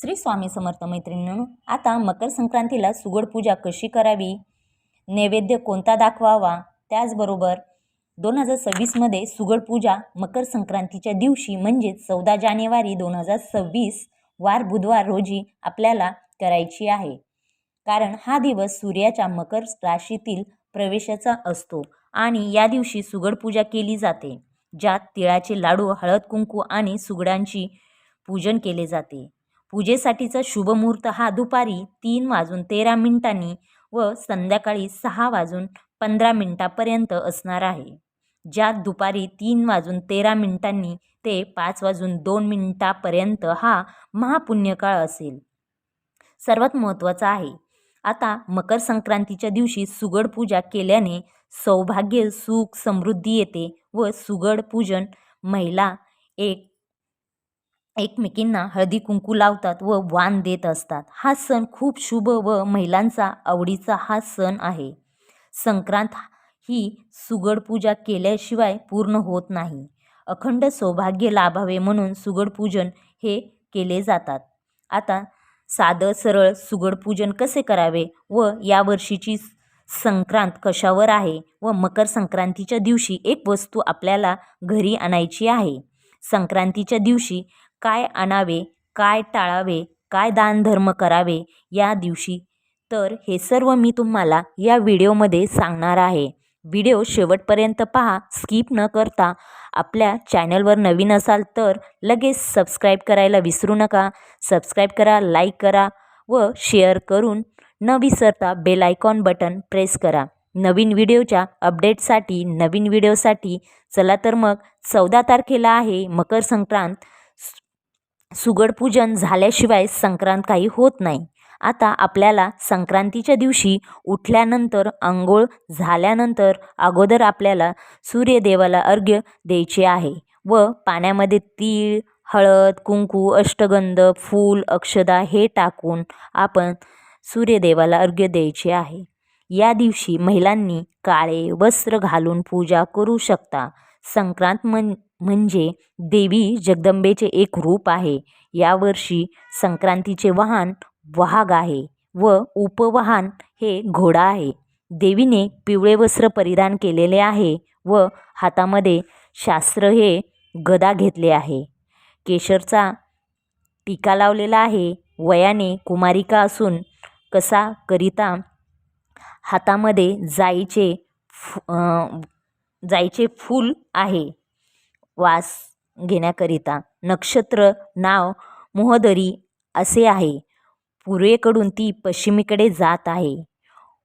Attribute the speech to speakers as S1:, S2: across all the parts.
S1: श्री स्वामी समर्थ मैत्रिणींनो आता मकर संक्रांतीला सुगड पूजा कशी करावी? नैवेद्य कोणता दाखवावा? त्याचबरोबर दोन हजार सव्वीसमध्ये सुगड पूजा मकर संक्रांतीच्या दिवशी म्हणजेच चौदा जानेवारी दोन हजार सव्वीस वार बुधवार रोजी आपल्याला करायची आहे. कारण हा दिवस सूर्याच्या मकर राशीतील प्रवेशाचा असतो आणि या दिवशी सुगड पूजा केली जाते ज्यात तिळाचे लाडू हळद कुंकू आणि सुगडांची पूजन केले जाते. पूजेसाठीचा शुभ मुहूर्त हा दुपारी तीन वाजून तेरा मिनिटांनी व संध्याकाळी सहा वाजून पंधरा मिनिटापर्यंत असणार आहे. ज्यात दुपारी तीन वाजून तेरा मिनिटांनी ते पाच वाजून दोन मिनिटापर्यंत हा महापुण्यकाळ असेल. सर्वात महत्त्वाचा आहे. आता मकर संक्रांतीच्या दिवशी सुगड पूजा केल्याने सौभाग्य सुख समृद्धी येते व सुगड पूजन महिला एक एकमेकींना हळदी कुंकू लावतात व वाण देत असतात. हा सण खूप शुभ व महिलांचा आवडीचा हा सण आहे. संक्रांत ही सुगड पूजा केल्याशिवाय पूर्ण होत नाही. अखंड सौभाग्य लाभावे म्हणून सुगड पूजन हे केले जातात. आता साधं सरळ सुगड पूजन कसे करावे व यावर्षीची संक्रांत कशावर आहे व मकर संक्रांतीच्या दिवशी एक वस्तू आपल्याला घरी आणायची आहे. संक्रांतीच्या दिवशी काय आणावे काय टाळावे काय दानधर्म करावे या दिवशी. तर हे सर्व मी तुम्हाला या व्हिडिओमध्ये सांगणार आहे. व्हिडिओ शेवटपर्यंत पहा स्किप न करता. आपल्या चॅनलवर नवीन असाल तर लगेच सबस्क्राईब करायला विसरू नका. सबस्क्राईब करा लाईक करा व शेअर करून न विसरता बेल आयकॉन बटन प्रेस करा. नवीन व्हिडिओच्या अपडेटसाठी नवीन व्हिडिओसाठी चला तर मग चौदा तारखेला आहे मकर संक्रांत. सुगड पूजन झाल्याशिवाय संक्रांत काही होत नाही. आता आपल्याला संक्रांतीच्या दिवशी उठल्यानंतर आंघोळ झाल्यानंतर अगोदर आपल्याला सूर्यदेवाला अर्घ्य द्यायचे आहे व पाण्यामध्ये तीळ हळद कुंकू अष्टगंध फूल अक्षदा हे टाकून आपण सूर्यदेवाला अर्घ्य द्यायचे आहे. या दिवशी महिलांनी काळे वस्त्र घालून पूजा करू शकता. संक्रांत म्हण म्हणजे देवी जगदंबेचे एक रूप आहे. यावर्षी संक्रांतीचे वाहन वाहग आहे व उपवाहन हे घोडा आहे. देवीने पिवळे वस्त्र परिधान केलेले आहे व हातामध्ये शास्त्र हे गदा घेतले आहे. केशरचा टीका लावलेला आहे. वयाने कुमारिका असून कसा करिता हातामध्ये जाईचे फु जायचे फूल आहे. वास घेण्याकरिता नक्षत्र नाव मोहदरी असे आहे. पूर्वेकडून ती पश्चिमेकडे जात आहे.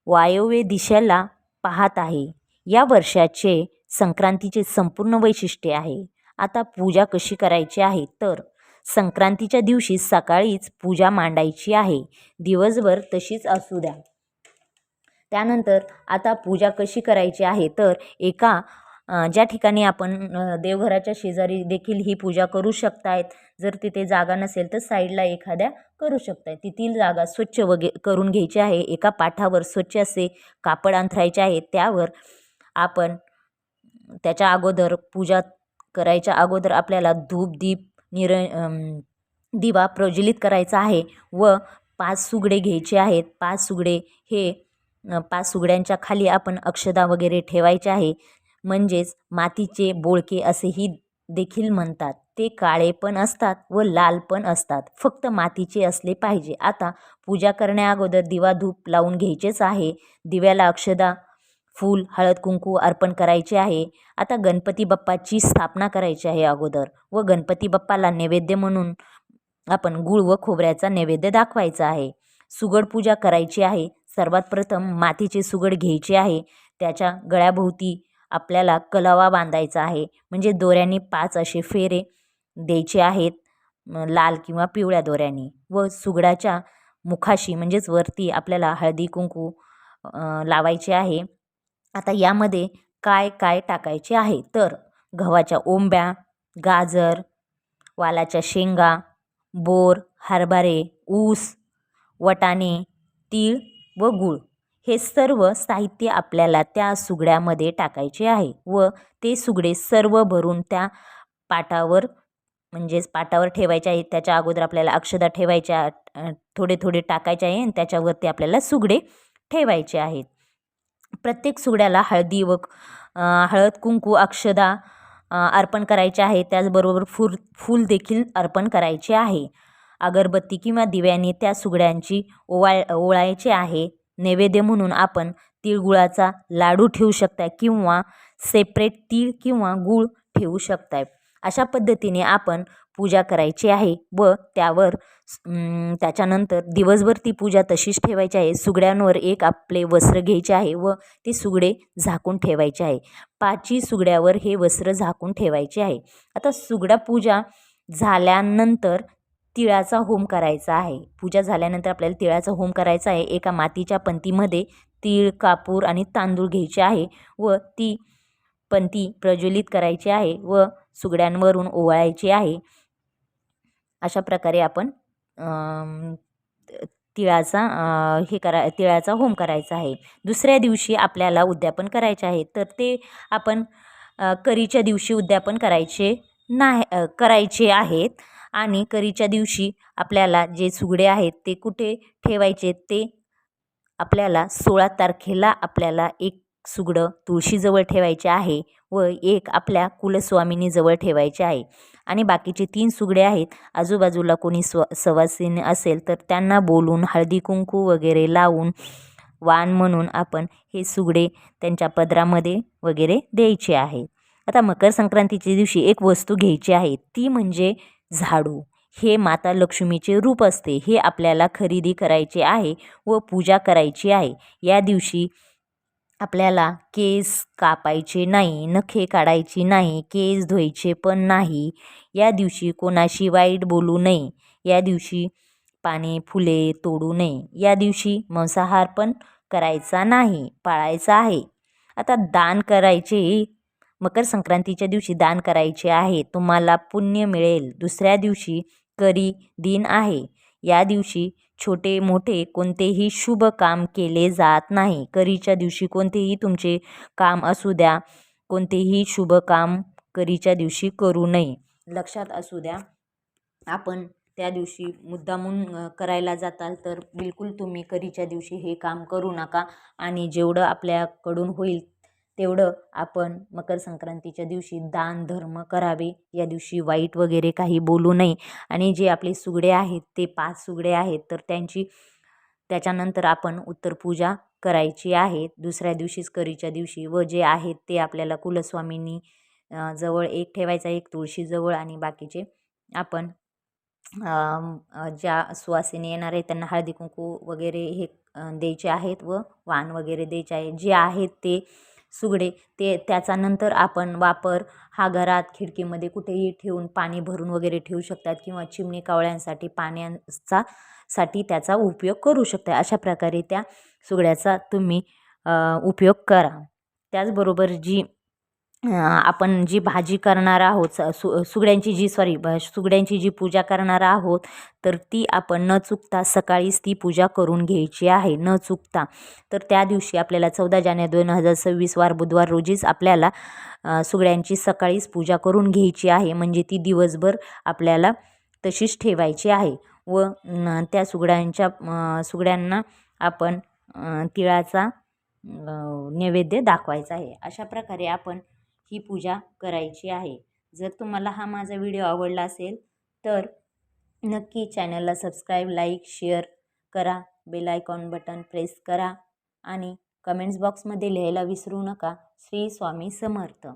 S1: वायव्य दिशेला पाहत आहे. या वर्षाचे संक्रांतीचे संपूर्ण वैशिष्ट्य आहे. आता पूजा कशी करायची आहे? तर संक्रांतीच्या दिवशी सकाळीच पूजा मांडायची आहे. दिवसभर तशीच असू द्या. त्यानंतर आता पूजा कशी करायची आहे? तर एका ज्या ठिकाणी आपण देवघराच्या शेजारी देखील ही पूजा करू शकतायत. जर तिथे जागा नसेल तर साईडला एखाद्या करू शकताय तिथील जागा स्वच्छ वगे करून घ्यायची आहे. एका पाठावर स्वच्छ असे कापड अंथरायचे आहे त्यावर आपण त्याच्या अगोदर पूजा करायच्या अगोदर आपल्याला धूप दीप निर दिवा प्रज्वलित करायचा आहे व पाच सुगडे घ्यायचे आहेत. पाच सुगडे हे पाच सुगड्यांच्या खाली आपण अक्षदा वगैरे ठेवायचे आहे. म्हणजेच मातीचे बोळके असेही देखील म्हणतात. ते काळे पण असतात व लाल पण असतात. फक्त मातीचे असले पाहिजे. आता पूजा करण्याअगोदर दिवा धूप लावून घ्यायचेच आहे. दिव्याला अक्षदा फूल हळद कुंकू अर्पण करायचे आहे. आता गणपती बाप्पाची स्थापना करायची आहे अगोदर व गणपती बाप्पाला नैवेद्य म्हणून आपण गुळ व खोबऱ्याचा नैवेद्य दाखवायचा आहे. सुगड पूजा करायची आहे. सर्वात प्रथम मातीचे सुगड घ्यायचे आहे. त्याच्या गळ्याभोवती आपल्याला कलावा बांधायचा आहे. म्हणजे दोऱ्याने पाच असे फेरे द्यायचे आहेत लाल किंवा पिवळ्या दोऱ्याने. व सुगडाच्या मुखाशी म्हणजेच वरती आपल्याला हळदी कुंकू लावायचे आहे. आता यामध्ये काय काय टाकायचे आहे? तर गव्हाच्या ओंब्या गाजर वालाच्या शेंगा बोर हरभरे ऊस वटाणे तीळ व गूळ. हे सर्व साहित्य आपल्याला त्या सुगड्यामध्ये टाकायचे आहे व ते सुगडे सर्व भरून त्या पाटावर म्हणजेच पाटावर ठेवायचे आहे. त्याच्या अगोदर आपल्याला अक्षदा ठेवायच्या थोडे थोडे टाकायचे आहे आणि त्याच्यावरती आपल्याला सुगडे ठेवायचे आहेत. प्रत्येक सुगड्याला हळदी व हळद कुंकू अक्षदा अर्पण करायचे आहे. त्याचबरोबर फुल फूल देखील अर्पण करायचे आहे. अगरबत्ती किंवा दिव्याने त्या सुगड्यांची ओवाळ ओवाळायचे आहे. नैवेद्य म्हणून आपण तिळगुळाचा लाडू ठेवू शकता किंवा सेपरेट तीळ किंवा गूळ ठेवू शकताय. अशा पद्धतीने आपण पूजा करायची आहे व त्यावर त्याच्यानंतर दिवसभर ती पूजा तशीच ठेवायची आहे. सुगड्यांवर एक आपले वस्त्र घ्यायचे आहे व ते सुगडे झाकून ठेवायचे आहे. पाची सुगड्यावर हे वस्त्र झाकून ठेवायचे आहे. आता सुगडा पूजा झाल्यानंतर तिळाचा होम करायचा आहे. पूजा झाल्यानंतर आपल्याला तिळाचा होम करायचा आहे. एका मातीच्या पंतीमध्ये तीळ कापूर आणि तांदूळ घ्यायचे आहे व ती पंती प्रज्वलित करायची आहे व सुगड्यांवरून ओवाळायची आहे. अशा प्रकारे आपण तिळाचा हे करा तिळाचा होम करायचा आहे. दुसऱ्या दिवशी आपल्याला उद्यापन करायचे आहे. तर ते आपण करीच्या दिवशी उद्यापन करायचे नाही करायचे आहेत. आणि करीच्या दिवशी आपल्याला जे सुगडे आहेत ते कुठे ठेवायचे ते आपल्याला सोळा तारखेला आपल्याला एक सुगडं तुळशीजवळ ठेवायचे आहे व एक आपल्या कुलस्वामिनीजवळ ठेवायचे आहे. आणि बाकीचे तीन सुगडे आहेत आजूबाजूला कोणी स्व सवासीन असेल तर त्यांना बोलून हळदी कुंकू वगैरे लावून वाण म्हणून आपण हे सुगडे त्यांच्या पदरामध्ये वगैरे द्यायचे आहे. आता मकर संक्रांतीच्या दिवशी एक वस्तू घ्यायची आहे ती म्हणजे झाडू. हे माता लक्ष्मीचे रूप असते. हे आपल्याला खरेदी करायचे आहे व पूजा करायची आहे. या दिवशी आपल्याला केस कापायचे नाही नखे काढायची नाही केस धुवायचे पण नाही. या दिवशी कोणाशी वाईट बोलू नये. या दिवशी पाने फुले तोडू नये. या दिवशी मांसाहार पण करायचा नाही पाळायचा आहे. आता दान करायचे मकर संक्रांतीच्या दिवशी दान करायचे आहे. तुम्हाला पुण्य मिळेल. दुसऱ्या दिवशी करी दिन आहे. या दिवशी छोटे मोठे कोणतेही शुभ काम केले जात नाही. करीच्या दिवशी कोणतेही तुमचे काम असू द्या. कोणतेही शुभ काम करीच्या दिवशी करू नये. लक्षात असू द्या आपण त्या दिवशी मुद्दामून करायला जाताल तर बिलकुल तुम्ही करीच्या दिवशी हे काम करू नका. आणि जेवढं आपल्याकडून होईल तेवढं आपण मकर संक्रांतीच्या दिवशी दान धर्म करावे. या दिवशी वाईट वगैरे काही बोलू नये. आणि जे आपले सुगडे आहेत ते पाच सुगडे आहेत तर त्यांची त्याच्यानंतर आपण उत्तर पूजा करायची आहे. दुसऱ्या दिवशीच करीच्या दिवशी व जे आहेत ते आपल्याला कुलस्वामींनी जवळ एक ठेवायचा एक तुळशीजवळ आणि बाकीचे आपण ज्या सुवासिनी येणार आहे त्यांना हळदी कुंकू वगैरे हे द्यायचे आहेत व वाण वगैरे द्यायचे आहे. जे आहेत ते सुगडे. ते त्याचा नंतर आपण वापर हा घरात खिडकीमध्ये कुठेही ठेवून पाणी भरून वगैरे ठेवू शकतात किंवा चिमणी कावळ्यांसाठी पाण्याचा साठी त्याचा उपयोग करू शकता. अशा प्रकारे त्या सुगड्याचा तुम्ही उपयोग करा. त्याचबरोबर जी आपण जी भाजी करणार आहोत स- सु सुगड्यांची जी सॉरी सुगड्यांची जी पूजा करणार आहोत तर ती आपण न चुकता सकाळीच ती पूजा करून घ्यायची आहे न चुकता. तर त्या दिवशी आपल्याला चौदा जानेवारी दोन हजार सव्वीस वार बुधवार रोजीच आपल्याला सुगड्यांची सकाळीच पूजा करून घ्यायची आहे. म्हणजे ती दिवसभर आपल्याला तशीच ठेवायची आहे. व त्या सुगड्यांच्या सुगड्यांना आपण तिळाचा नैवेद्य दाखवायचा आहे. अशा प्रकारे आपण ही पूजा करायची आहे. जर तुम्हाला हा माझा व्हिडिओ आवडला असेल तर नक्की चॅनलला सबस्क्राईब लाईक शेअर करा. बेल आयकॉन बटन प्रेस करा. आणि कमेंट्स बॉक्समध्ये लिहायला विसरू नका. श्री स्वामी समर्थ.